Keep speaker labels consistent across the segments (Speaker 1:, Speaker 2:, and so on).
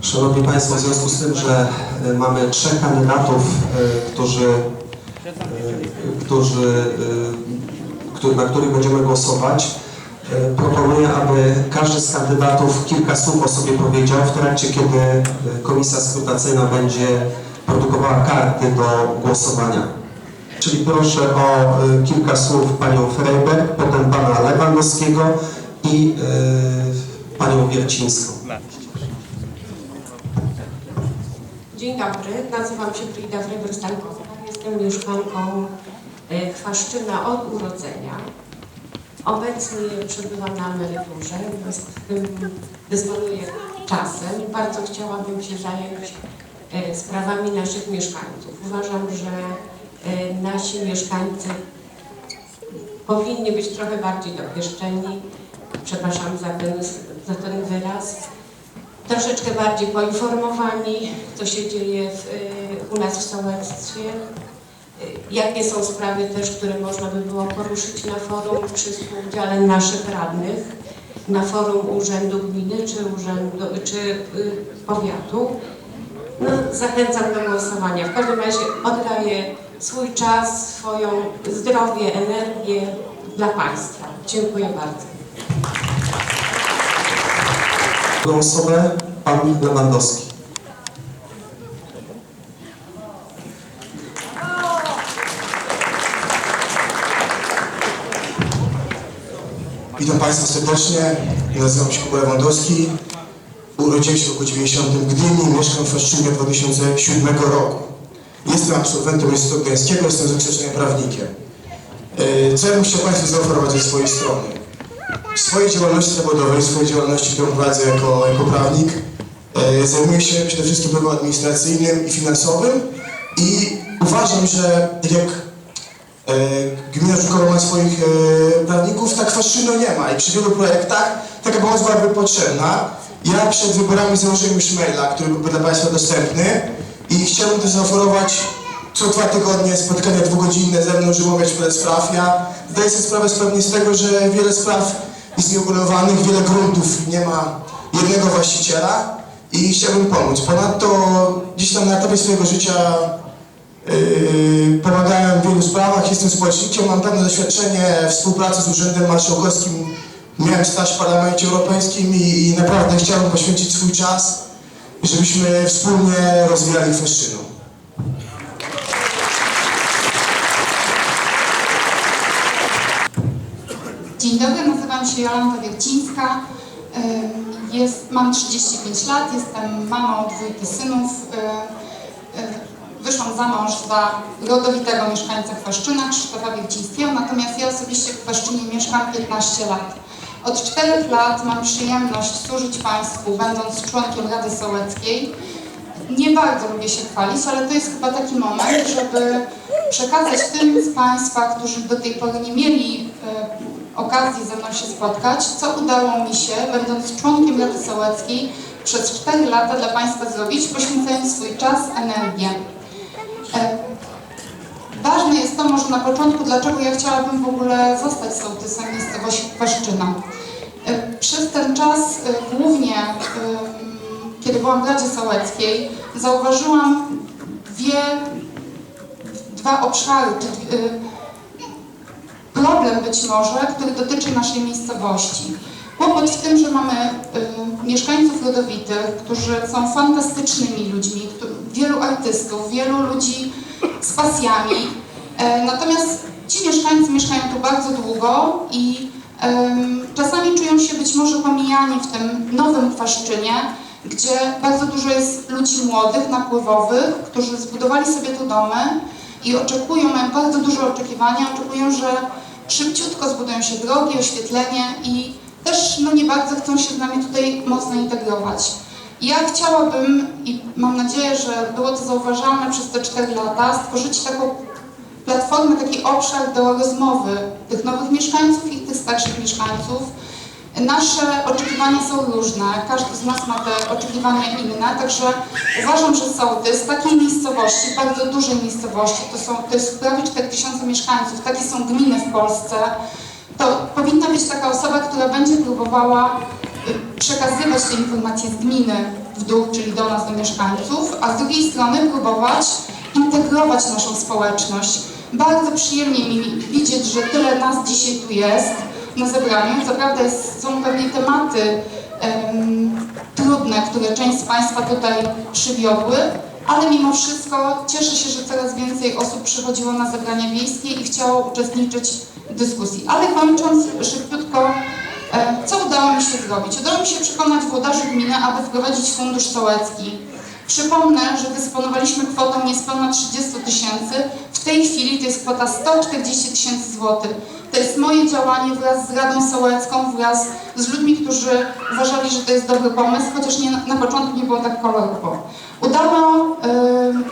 Speaker 1: Szanowni Państwo, w związku z tym, że e, mamy trzech kandydatów, e, którzy, e, którzy, na których będziemy głosować, proponuję, aby każdy z kandydatów kilka słów o sobie powiedział w trakcie, kiedy komisja skrutacyjna będzie produkowała karty do głosowania. Czyli proszę o kilka słów panią Freiberg, potem pana Lewandowskiego i panią Wiercińską.
Speaker 2: Dzień dobry, nazywam się Frida Freiberg-Stankowa. Jestem mieszkanką e, Chwaszczyna od urodzenia. Obecnie przebywam na emeryturze, w tym dysponuję czasem. Bardzo chciałabym się zająć e, sprawami naszych mieszkańców. Uważam, że e, nasi mieszkańcy powinni być trochę bardziej dopieszczeni. Przepraszam za ten, za ten wyraz troszeczkę bardziej poinformowani, co się dzieje w, y, u nas w sołectwie, y, jakie są sprawy też, które można by było poruszyć na forum przy współudziale naszych radnych, na forum Urzędu Gminy czy, urzędu, czy y, powiatu. No, zachęcam do głosowania. W każdym razie oddaję swój czas, swoją zdrowie, energię dla Państwa. Dziękuję bardzo.
Speaker 1: Drugą osobę Lewandowski.
Speaker 3: Witam Państwa serdecznie. Nazywam się Kuba Lewandowski. Urodziłem się w roku 90 w Gdyni, mieszkam w Faszczynie od 2007 roku. Jestem absolwentem Uniwersytetu Gdańskiego, jestem z prawnikiem. E, Co ja bym chciał Państwu zaoferować ze swojej strony? W swojej działalności zawodowej, w swojej działalności, którą prowadzę jako, jako prawnik, e, zajmuję się przede wszystkim prawem administracyjnym i finansowym i uważam, że tak jak E, Gmina Żukowa ma swoich e, prawników, tak Kwaszczyno nie ma i przy wielu projektach taka pomoc byłaby potrzebna. Ja przed wyborami założyłem już maila, który byłby dla Państwa dostępny i chciałbym też zaoferować co dwa tygodnie spotkania dwugodzinne ze mną, żeby omawiać wiele spraw. Ja zdaję sobie sprawę pewnie z tego, że wiele spraw jest nieuregulowanych, wiele gruntów nie ma jednego właściciela i chciałbym pomóc. Ponadto gdzieś tam na etapie swojego życia Yy, pomagałem w wielu sprawach, jestem społecznikiem, mam pewne doświadczenie współpracy z Urzędem Marszałkowskim, miałem staż w Parlamencie Europejskim i, i naprawdę chciałbym poświęcić swój czas, żebyśmy wspólnie rozwijali Feszczyną.
Speaker 4: Dzień dobry, nazywam się Jolanta Wiercińska. Jest, mam 35 lat, jestem mamą dwójki synów. Ym, ym, Wyszłam za mąż za rodowitego mieszkańca Chwaszczyna, Krzysztofa Wiercińskiego, natomiast ja osobiście w Chwaszczynie mieszkam 15 lat. Od 4 lat mam przyjemność służyć Państwu, będąc członkiem Rady Sołeckiej. Nie bardzo lubię się chwalić, ale to jest chyba taki moment, żeby przekazać tym z Państwa, którzy do tej pory nie mieli e, okazji ze mną się spotkać, co udało mi się, będąc członkiem Rady Sołeckiej, przez 4 lata dla Państwa zrobić, poświęcając swój czas, energię. E, Ważne jest to może na początku, dlaczego ja chciałabym w ogóle zostać sołtysem miejscowości Płaszczyna. E, Przez ten czas e, głównie, em, kiedy byłam w Radzie Sołeckiej, zauważyłam dwie, dwa obszary, czy, y, problem być może, który dotyczy naszej miejscowości. Kłopot w tym, że mamy y, mieszkańców rodowitych, którzy są fantastycznymi ludźmi, wielu artystów, wielu ludzi z pasjami. E, natomiast ci mieszkańcy mieszkają tu bardzo długo i czasami czują się być może pomijani w tym nowym Kwaszczynie, gdzie bardzo dużo jest ludzi młodych, napływowych, którzy zbudowali sobie tu domy i oczekują, mają bardzo duże oczekiwania, oczekują, że szybciutko zbudują się drogi, oświetlenie i też no, nie bardzo chcą się z nami tutaj mocno integrować. Ja chciałabym i mam nadzieję, że było to zauważalne przez te 4 lata, stworzyć taką platformę, taki obszar do rozmowy tych nowych mieszkańców i tych starszych mieszkańców. Nasze oczekiwania są różne, każdy z nas ma te oczekiwania inne, także uważam, że sołtys takiej miejscowości, bardzo dużej miejscowości, to, są, to jest prawie 4000 mieszkańców, takie są gminy w Polsce, to powinna być taka osoba, która będzie próbowała y, przekazywać te informacje z gminy w dół, czyli do nas, do mieszkańców, a z drugiej strony próbować integrować naszą społeczność. Bardzo przyjemnie mi widzieć, że tyle nas dzisiaj tu jest na zebraniu. Co prawda jest, są pewnie tematy em, trudne, które część z Państwa tutaj przywiodły, ale mimo wszystko cieszę się, że coraz więcej osób przychodziło na zebrania wiejskie i chciało uczestniczyć w dyskusji. Ale kończąc szybciutko, co udało mi się zrobić? Udało mi się przekonać włodarzy gminy, aby wprowadzić fundusz sołecki. Przypomnę, że dysponowaliśmy kwotą niespełna 30 tysięcy. W tej chwili to jest kwota 140 tysięcy złotych. To jest moje działanie wraz z Radą Sołecką, wraz z ludźmi, którzy uważali, że to jest dobry pomysł, chociaż nie, na początku nie było tak kolorowo. Udało,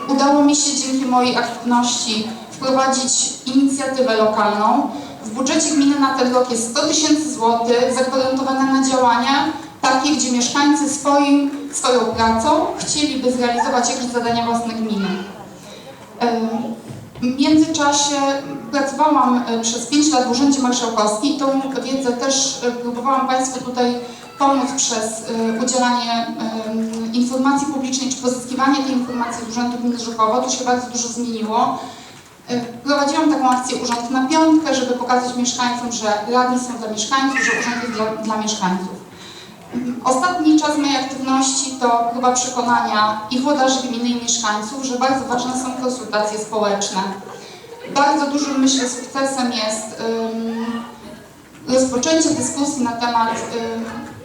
Speaker 4: udało mi się dzięki mojej aktywności wprowadzić inicjatywę lokalną. W budżecie gminy na ten rok jest 100 tysięcy złotych zagwarantowane na działania takie, gdzie mieszkańcy swoim, swoją pracą chcieliby zrealizować jakieś zadania własne gminy. W międzyczasie pracowałam e, przez 5 lat w Urzędzie Marszałkowskim i tą wiedzę też e, próbowałam Państwu tutaj pomóc przez e, udzielanie informacji publicznej czy pozyskiwanie tej informacji z Urzędu Gminy Żukowo. Tu się bardzo dużo zmieniło. Prowadziłam taką akcję Urząd na Piątkę, żeby pokazać mieszkańcom, że radni są dla mieszkańców, że urząd jest dla, dla mieszkańców. Ostatni czas mojej aktywności to próba przekonania i włodarzy gminy i mieszkańców, że bardzo ważne są konsultacje społeczne. Bardzo dużym, myślę, sukcesem jest ym, rozpoczęcie dyskusji na temat ym,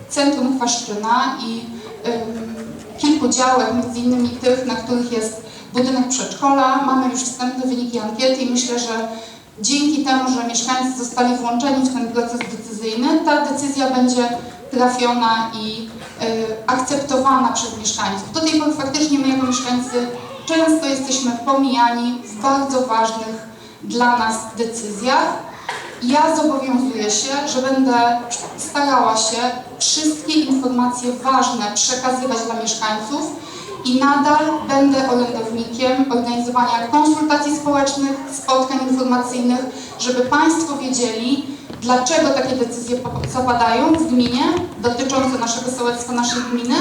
Speaker 4: Centrum Chwaszczyna i ym, kilku działek, między innymi tych, na których jest budynek przedszkola. Mamy już wstępne wyniki ankiety i myślę, że dzięki temu, że mieszkańcy zostali włączeni w ten proces decyzyjny, ta decyzja będzie trafiona i y, akceptowana przez mieszkańców. Do tej pory faktycznie my jako mieszkańcy często jesteśmy pomijani w bardzo ważnych dla nas decyzjach. Ja zobowiązuję się, że będę starała się wszystkie informacje ważne przekazywać dla mieszkańców i nadal będę orędownikiem organizowania konsultacji społecznych, spotkań informacyjnych, żeby Państwo wiedzieli, dlaczego takie decyzje zapadają w gminie dotyczące naszego sołectwa, naszej gminy,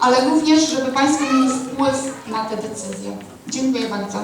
Speaker 4: ale również, żeby Państwo mieli wpływ na te decyzje. Dziękuję bardzo.